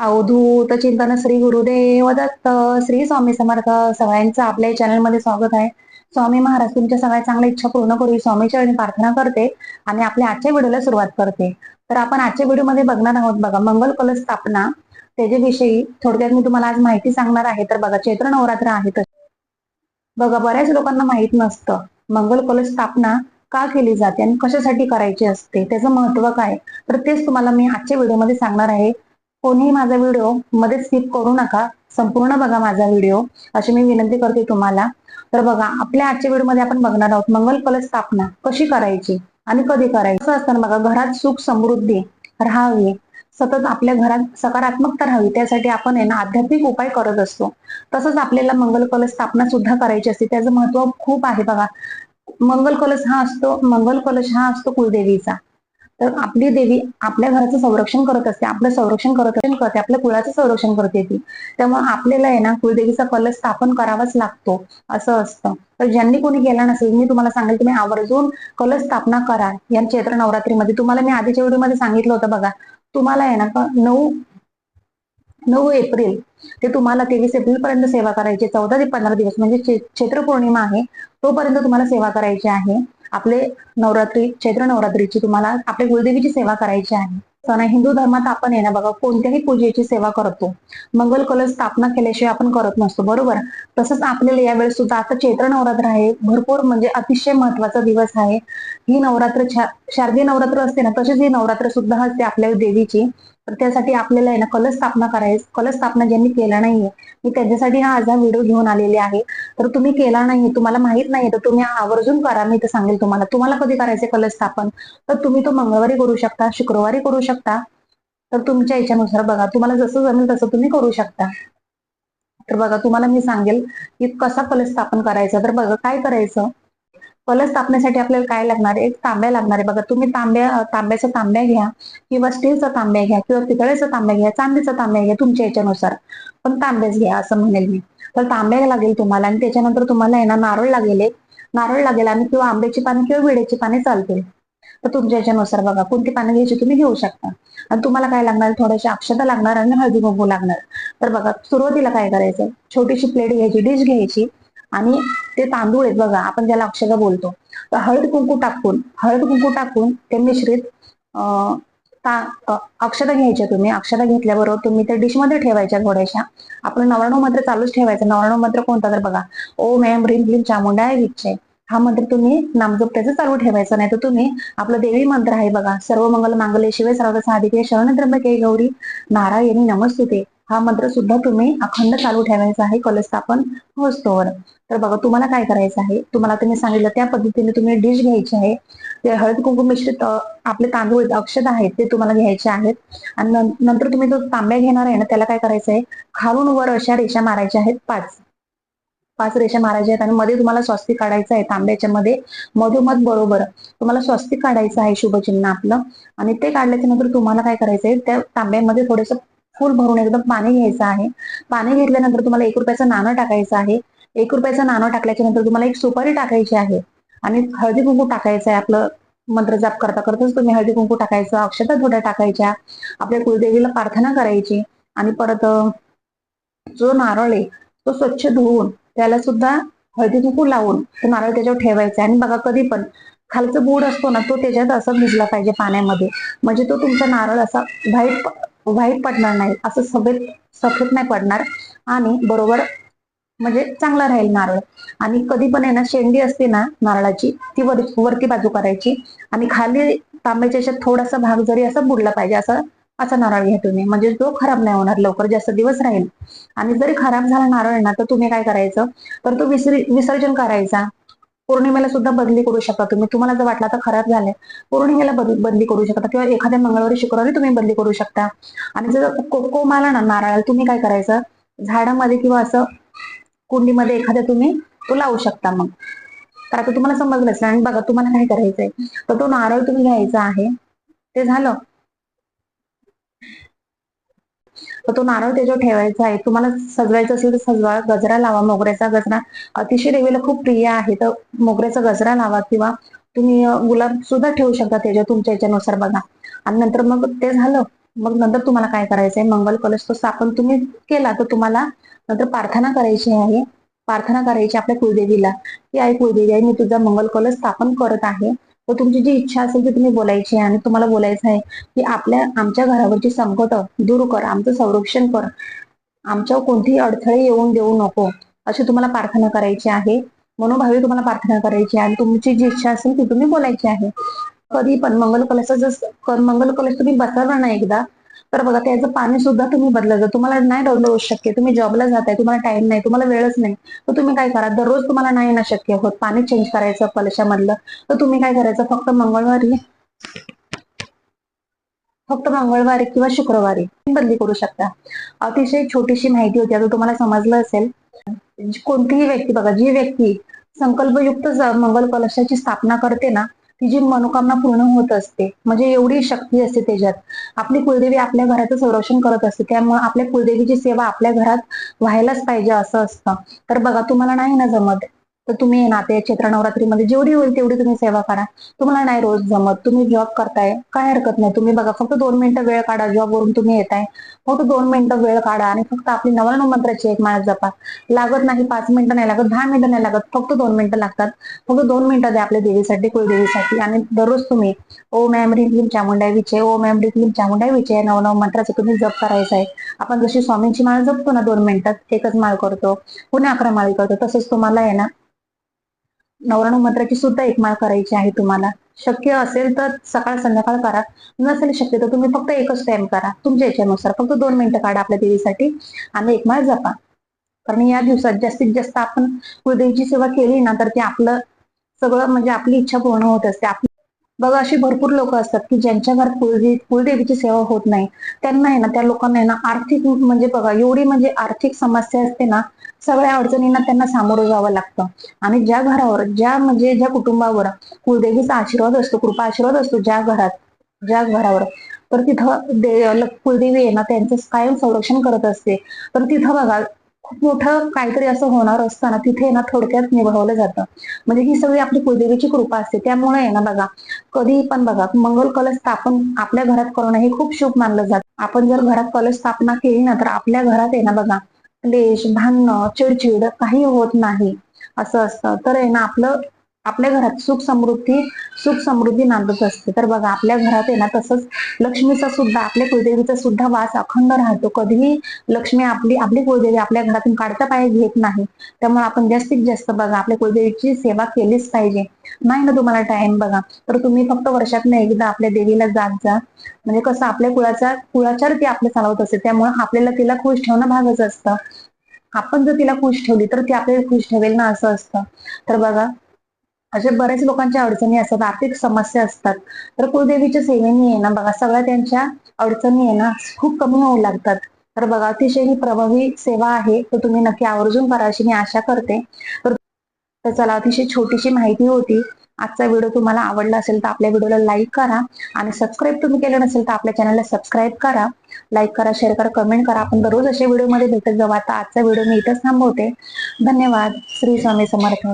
अवधूत चिंतन श्री गुरुदेव दत्त श्री स्वामी समर्थ सगळ्यांचं आपल्या चॅनलमध्ये स्वागत आहे. स्वामी महाराज तुमच्या सगळ्या चांगल्या इच्छा पूर्ण करू स्वामीच्या वेळी प्रार्थना करते आणि आपल्या आजच्या व्हिडिओला सुरुवात करते. तर आपण आजच्या व्हिडिओमध्ये बघणार आहोत बघा मंगल कलश स्थापना त्याच्याविषयी थोडक्यात मी तुम्हाला आज माहिती सांगणार आहे. तर बघा चैत्र नवरात्र आहे तर बघा बऱ्याच लोकांना माहीत नसतं मंगल कलश स्थापना का केली जाते आणि कशासाठी करायची असते? त्याचं महत्त्व काय? तर तेच तुम्हाला मी आजच्या व्हिडिओमध्ये सांगणार आहे. कोणीही माझा व्हिडिओमध्ये स्किप करू नका. संपूर्ण बघा माझा व्हिडिओ अशी मी विनंती करते तुम्हाला. तर बघा आपल्या आजच्या व्हिडिओमध्ये आपण बघणार आहोत मंगल कलश स्थापना कशी करायची आणि कधी करायची. असं असताना बघा घरात सुख समृद्धी राहावी. सतत आपल्या घरात सकारात्मकता राहावी. त्यासाठी आपण आहे ना आध्यात्मिक उपाय करत असतो. तसंच आपल्याला मंगल कलश स्थापना सुद्धा करायची असते. त्याचं महत्त्व खूप आहे बघा. मंगल कलश हा असतो मंगल कलश हा असतो कुलदेवीचा. तर आपली देवी आपल्या घराचं संरक्षण करत असते आपलं संरक्षण करत करते आपल्या कुळाचं संरक्षण करते ती. त्यामुळे आपल्याला आहे ना कुलदेवीचा कलश स्थापन करावाच लागतो असं असतं. तर ज्यांनी कोणी केला नसेल मी तुम्हाला सांगेल तुम्ही आवर्जून कलश स्थापना करा. या चैत्र नवरात्रीमध्ये तुम्हाला मी आधीच्या व्हिडिओमध्ये सांगितलं होतं बघा. तुम्हाला आहे ना नऊ नऊ एप्रिल ते तुम्हाला तेवीस एप्रिल पर्यंत सेवा करायची चौदा ते पंधरा दिवस म्हणजे चैत्र पौर्णिमा आहे तोपर्यंत तुम्हाला सेवा करायची आहे. आपले नवरात्री चैत्र नवरात्रीची तुम्हाला आपल्या कुलदेवीची सेवा करायची आहे. सण हिंदू धर्मात आपण आहे ना बघा कोणत्याही पूजेची सेवा करतो. मंगल कलश स्थापना केल्याशिवाय आपण करत नसतो बरोबर? तसंच आपल्याला यावेळेस सुद्धा आता चैत्र नवरात्र आहे भरपूर म्हणजे अतिशय महत्त्वाचा दिवस आहे. ही नवरात्र शारदीय नवरात्र असते ना तशीच ही नवरात्र सुद्धा असते आपल्या देवीची. तर त्यासाठी आपल्याला आहे ना कलश स्थापना करायची कलश स्थापना ज्यांनी केला नाहीये मी त्याच्यासाठी हा आज हा व्हिडिओ घेऊन आलेले आहे. तर तुम्ही केला नाही तुम्हाला माहीत नाही तर तुम्ही आवर्जून करा मी तर सांगेल तुम्हाला. तुम्हाला कधी करायचे कलश स्थापन तर तुम्ही तो मंगळवारी करू शकता शुक्रवारी करू शकता. तर तुमच्या याच्यानुसार बघा तुम्हाला जसं जमेल तसं तुम्ही करू शकता. तर बघा तुम्हाला मी सांगेल की कसा कलश स्थापन करायचा तर बघा काय करायचं? कलश तापण्यासाठी आपल्याला काय लागणार? आहे एक तांब्या लागणार आहे. बघा तुम्ही तांब्या तांब्याचा तांब्या घ्या किंवा स्टीलचा तांब्या घ्या किंवा पितळेचा तांब्या घ्या चांदीचा तांब्या घ्या तुमच्या याच्यानुसार. पण तांब्याच घ्या असं म्हणेल मी. तर तांब्या लागेल तुम्हाला आणि त्याच्यानंतर तुम्हाला आहे ना नारळ लागेल नारळ लागेल आणि किंवा आंब्याची पाने किंवा विड्याची पाने चालतील. तर तुमच्या याच्यानुसार बघा कोणती पानं घ्यायची तुम्ही घेऊ शकता. आणि तुम्हाला काय लागणार? थोड्याशा अक्षता लागणार आणि हळदी कुंकू लागणार. तर बघा सुरुवातीला काय करायचं? छोटीशी प्लेट घ्यायची डिश घ्यायची. आणि ते तांदूळ आहेत बघा आपण ज्याला अक्षता बोलतो. तर हळद कुंकू टाकून हळद कुंकू टाकून ते मिश्रित अक्षता घ्यायच्या तुम्ही. अक्षता घेतल्याबरोबर तुम्ही त्या डिशमध्ये ठेवायच्या थोड्याशा. आपलं नवरणव मंत्र चालूच ठेवायचं. नवरणव मंत्र कोणता तर बघा. ओ मॅम रीम भीम चामुंडा आहे विच्छे हा मंत्र तुम्ही नामजप त्याचं चालू ठेवायचं. नाही तर तुम्ही आपलं देवी मंत्र आहे बघा. सर्व मंगल मांगले शिवाय सर्व साधिके शरण त्र्यंबके गौरी नारायणी नमस्तुते. हा मंत्र सुद्धा तुम्ही अखंड चालू ठेवायचा आहे कलस्थापन होस्तोवर तर बघा तुम्हाला काय करायचं आहे? तुम्हाला तुम्ही सांगितलं त्या पद्धतीने तुम्ही डिश घ्यायची आहे. ते हळद कुंकू मिश्रित आपले तांदूळ अक्षत आहेत ते तुम्हाला घ्यायचे आहेत. आणि नंतर तुम्ही जो तांब्या घेणार आहे ना त्याला काय करायचं आहे? खालून वर अशा रेषा मारायच्या आहेत पाच. पाच रेषा मारायच्या आहेत आणि मध्ये तुम्हाला स्वस्तिक काढायचं आहे तांब्याच्या मध्ये. मधोमध बरोबर. तुम्हाला स्वस्तिक काढायचं आहे शुभचिन्ह आपलं. आणि ते काढल्याच्या नंतर तुम्हाला काय करायचं आहे? त्या तांब्यामध्ये थोडस फुल भरून एकदम पाणी घ्यायचं आहे. पाणी घेतल्यानंतर तुम्हाला एक रुपयाचं नाणं टाकायचं आहे. एक रुपयाचं नाणं टाकल्याच्या नंतर तुम्हाला एक सुपारी टाकायची आहे. आणि हळदी कुंकू टाकायचं आहे आपलं मंत्र जाप करता करताच तुम्ही हळदी कुंकू टाकायचं अक्षता थोड्या टाकायच्या आपल्या कुलदेवीला प्रार्थना करायची आणि परत जो नारळ आहे तो स्वच्छ धुवून त्याला सुद्धा हळदी कुंकू लावून तो नारळ त्याच्यावर ठेवायचा आणि बघा कधी पण खालचं बूड असतो ना तो त्याच्यात असं भिजला पाहिजे पाण्यामध्ये. म्हणजे तो तुमचा नारळ असा व्हाईट व्हाईट पडणार नाही असं सफेद सफेद नाही पडणार. आणि बरोबर म्हणजे चांगला राहील नारळ. आणि कधी पण आहे ना शेंडी असते ना नारळाची ती वर वरती बाजू करायची. आणि खाली तांब्याच्या थोडासा भाग जरी असा बुडला पाहिजे असं असा नारळ घ्या तुम्ही. म्हणजे तो खराब नाही होणार लवकर जास्त दिवस राहील. आणि जरी खराब झाला नारळ ना तर तुम्ही काय करायचं? तर तो विसर्जन करायचा. पौर्णिमेला सुद्धा बदली करू शकता तुम्ही. तुम्हाला जर वाटला तर खराब झालंय पौर्णिमेला बदली करू शकता. किंवा एखाद्या मंगळवारी शुक्रवारी तुम्ही बदली करू शकता. आणि जर कोम आला ना नारळाला तुम्ही काय करायचं? झाडामध्ये किंवा असं कुंडीमध्ये एखाद्या तुम्ही तो लावू शकता मग. तर आता तुम्हाला समजलंच आणि बघा तुम्हाला काय करायचंय? तर तो नारळ तुम्ही घ्यायचा आहे. ते झालं. तर तो नारळ त्याच्यावर ठेवायचा आहे तुम्हाला सजवायचं असेल तर सजवा गजरा लावा मोगऱ्याचा गजरा. अतिशय देवीला खूप प्रिय आहे तर मोगऱ्याचा गजरा लावा किंवा तुम्ही गुलाब सुद्धा ठेवू शकता त्याच्या तुमच्या याच्यानुसार बघा. आणि नंतर मग ते झालं मग नंतर तुम्हाला काय करायचंय मंगल कलश तो स्थापन तुम्ही केला तर तुम्हाला नंतर प्रार्थना करायची आहे. प्रार्थना करायची आपल्या कुलदेवीला की आई कुलदेवी आहे मी तुझा मंगल कलश स्थापन करत आहे. तर तुमची जी इच्छा असेल ती तुम्ही बोलायची आणि तुम्हाला बोलायचं आहे की आपल्या आमच्या घरावरची संकट दूर कर आमचं संरक्षण कर. आमच्यावर कोणतीही अडथळे येऊन देऊ नको. अशी तुम्हाला प्रार्थना करायची आहे. मनोभावी तुम्हाला प्रार्थना करायची आहे. आणि तुमची जी इच्छा असेल ती तुम्ही बोलायची आहे. कधी पण मंगल कलश जस मंगल कलश तुम्ही बसवला ना एकदा. तर बघा त्याचं पाणी सुद्धा तुम्ही बदलायचं तुम्हाला नाही बदलू शक्य तुम्ही जॉबला जाताय तुम्हाला टाइम नाही तुम्हाला वेळच नाही तर तुम्ही काय करा दररोज तुम्हाला नाही ना शक्य होत. पाणी चेंज करायचं कलशामधलं तर तुम्ही काय करायचं फक्त मंगळवारी फक्त मंगळवारी किंवा शुक्रवारी बदली करू शकता. अतिशय छोटीशी माहिती होती. आता तुम्हाला समजलं असेल. कोणतीही व्यक्ती बघा जी व्यक्ती संकल्पयुक्त मंगल कलशाची स्थापना करते ना तिची मनोकामना पूर्ण होत असते म्हणजे एवढी शक्ती असते त्याच्यात. आपली कुलदेवी आपल्या घराचं संरक्षण करत असते त्यामुळे आपल्या कुलदेवीची सेवा आपल्या घरात व्हायलाच पाहिजे असं असतं. तर बघा तुम्हाला नाही ना जमत तर तुम्ही नाते चैत्र नवरात्रीमध्ये जेवढी होईल तेवढी तुम्ही सेवा करा. तुम्हाला नाही रोज जमत. तुम्ही जॉब करताय काय हरकत नाही. तुम्ही बघा फक्त दोन मिनिटं वेळ काढा. जॉबवरून तुम्ही येताय. फक्त दोन मिनिटं वेळ काढा आणि फक्त आपली नवरा मंत्राची एक माळ जपा. लागत नाही पाच मिनिटं नाही लागत दहा मिनिटं नाही लागत फक्त दोन मिनिटं लागतात. फक्त दोन मिनिटं द्या आपल्या देवीसाठी कुलदेवीसाठी आणि दररोज तुम्ही ओ मॅम रिम चामुंडाई विचे ओ मॅम रिम चामुंडाई विचे नवनव मंत्राचं तुम्ही जप करायचं आहे आपण जशी स्वामींची माळ जपतो ना दोन मिनिटात एकच माळ करतो पुणे अकरा माळी करतो तसंच तुम्हाला आहे ना नवराणू मंत्राची सुद्धा एकमाळ करायची आहे तुम्हाला. शक्य असेल तर सकाळ संध्याकाळ करा. नसेल शक्य तर तुम्ही फक्त एकच टाइम करा. तुमच्या याच्यानुसार फक्त दोन मिनिटं काढा आपल्या देवीसाठी आणि एकमाळ जपा. कारण या दिवसात जास्तीत जास्त आपण कुलदेवीची सेवा केली ना तर ते आपलं सगळं म्हणजे आपली इच्छा पूर्ण होत असते. आपली बघा अशी भरपूर लोक असतात की ज्यांच्या घरात कुलदेवी कुलदेवीची सेवा होत नाही. त्यांना आहे ना त्या लोकांना आहे ना आर्थिक म्हणजे बघा एवढी म्हणजे आर्थिक समस्या असते ना सगळ्या अडचणींना त्यांना सामोरं जावं लागतं. आणि ज्या घरावर ज्या म्हणजे ज्या कुटुंबावर कुलदेवीचा आशीर्वाद असतो कृपा आशीर्वाद असतो ज्या घरात ज्या घरावर तर तिथं कुलदेवी आहे ना त्यांचं कायम संरक्षण करत असते. तर तिथं बघा मोठं काहीतरी असं होणार असताना तिथे ना थोडक्यात निभावलं जातं. म्हणजे ही सगळी आपली कुलदेवीची कृपा असते. त्यामुळे आहे ना बघा कधी पण बघा मंगल कलश स्थापन आपल्या घरात करणं हे खूप शुभ मानलं जातं. आपण जर घरात कलश स्थापना केली ना तर आपल्या घरात आहे ना बघा लेश भांडणं चिडचिड काही होत नाही. असं असतं. तर आहे ना आपलं आपल्या घरात सुख समृद्धी सुख समृद्धी नांदत असते. तर बघा आपल्या घरात आहे ना तसंच लक्ष्मीचा सुद्धा आपल्या कुलदेवीचा सुद्धा वास अखंड राहतो. कधीही लक्ष्मी आपली आपली कुलदेवी आपल्या घरातून काढता पाय घेत नाही. त्यामुळे आपण जास्तीत जास्त बघा आपल्या कुलदेवीची सेवा केलीच पाहिजे. नाही ना तुम्हाला टाइम बघा. तर तुम्ही फक्त वर्षातनं एकदा आपल्या देवीला जात जा. म्हणजे कसं आपल्या कुळाचा कुळाचार ती आपल्या चालवत असते. त्यामुळे आपल्याला तिला खुश ठेवणं भागच असतं. आपण जर तिला खुश ठेवली तर ती आपल्याला खुश ठेवेल ना असं असतं. तर बघा असे बरेच लोकांच्या अडचणी असतात आर्थिक समस्या असतात. तर कुलदेवीच्या सेवेने आहे ना बघा सगळ्या त्यांच्या अडचणी आहे ना खूप कमी होऊ लागतात. तर बघा अतिशय ही प्रभावी सेवा आहे तर तुम्ही नक्की आवर्जून करा अशी मी आशा करते. तर चला अतिशय छोटीशी माहिती होती. आजचा व्हिडिओ तुम्हाला आवडला असेल तर आपल्या व्हिडिओला लाईक करा आणि सबस्क्राईब तुम्ही केलं नसेल तर आपल्या चॅनलला सबस्क्राईब करा. लाईक करा शेअर करा कमेंट करा. आपण दररोज अशा व्हिडिओमध्ये भेटत जाऊ. आता आजचा व्हिडिओ मी इथंच थांबवते. धन्यवाद. श्री स्वामी समर्थ.